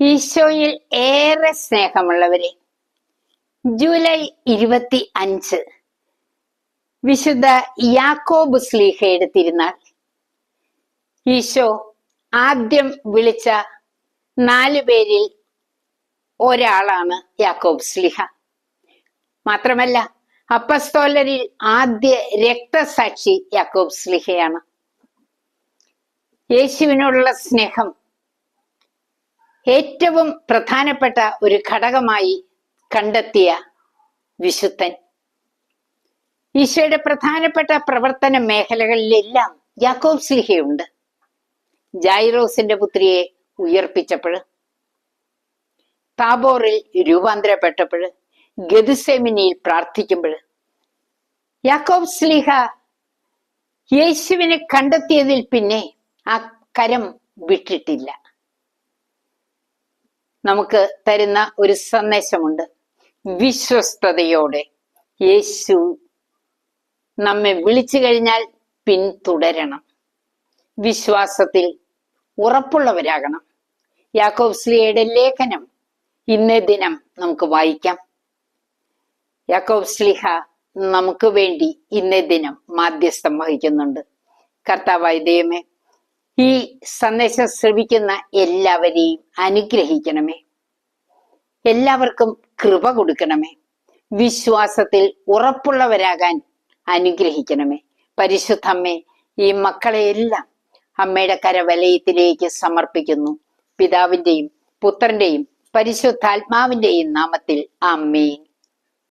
ഈശോയിൽ ഏറെ സ്നേഹമുള്ളവരെ ജൂലൈ ഇരുപത്തി അഞ്ച് വിശുദ്ധ യാക്കോബ് സ്ലീഹയുടെ തിരുനാൾ. ഈശോ ആദ്യം വിളിച്ച നാലു പേരിൽ ഒരാളാണ് യാക്കോബ് സ്ലിഹ. മാത്രമല്ല അപ്പസ്തോലരിൽ ആദ്യ രക്തസാക്ഷി യാക്കോബ് സ്ലിഹയാണ്. യേശുവിനോടുള്ള സ്നേഹം ഏറ്റവും പ്രധാനപ്പെട്ട ഒരു ഘടകമായി കണ്ടെത്തിയ വിശുദ്ധൻ. ഈശോയുടെ പ്രധാനപ്പെട്ട പ്രവർത്തന മേഖലകളിലെല്ലാം യാക്കോബ് സ്ലിഹയുണ്ട് ജൈറോസിന്റെ പുത്രിയെ ഉയർപ്പിച്ചപ്പോൾ താബോറിൽ രൂപാന്തരപ്പെട്ടപ്പോൾ ഗതുസേമിനിയിൽ പ്രാർത്ഥിക്കുമ്പോൾ യാക്കോബ് സ്ലിഹ യേശുവിനെ കണ്ടെത്തിയതിൽ പിന്നെ ആ കരം വിട്ടിട്ടില്ല. നമുക്ക് തരുന്ന ഒരു സന്ദേശമുണ്ട്. വിശ്വസ്തയോടെ യേശു നമ്മെ വിളിച്ചു കഴിഞ്ഞാൽ പിന്തുടരണം. വിശ്വാസത്തിൽ ഉറപ്പുള്ളവരാകണം. യാക്കോബ് സ്ലിയുടെ ലേഖനം ഇന്നേ ദിനം നമുക്ക് വായിക്കാം. യാക്കോബ് സ്ലിഹ നമുക്ക് വേണ്ടി ഇന്നേ ദിനം മാധ്യസ്ഥം വഹിക്കുന്നുണ്ട്. കർത്താവായ ദൈവമേ ഈ സന്ദേശം ശ്രവിക്കുന്ന എല്ലാവരെയും അനുഗ്രഹിക്കണമേ. എല്ലാവർക്കും കൃപ കൊടുക്കണമേ. വിശ്വാസത്തിൽ ഉറപ്പുള്ളവരാകാൻ അനുഗ്രഹിക്കണമേ. പരിശുദ്ധമ്മേ ഈ മക്കളെയെല്ലാം അമ്മയുടെ കരവലയത്തിലേക്ക് സമർപ്പിക്കുന്നു. പിതാവിന്റെയും പുത്രന്റെയും പരിശുദ്ധാത്മാവിന്റെയും നാമത്തിൽ അമ്മേൻ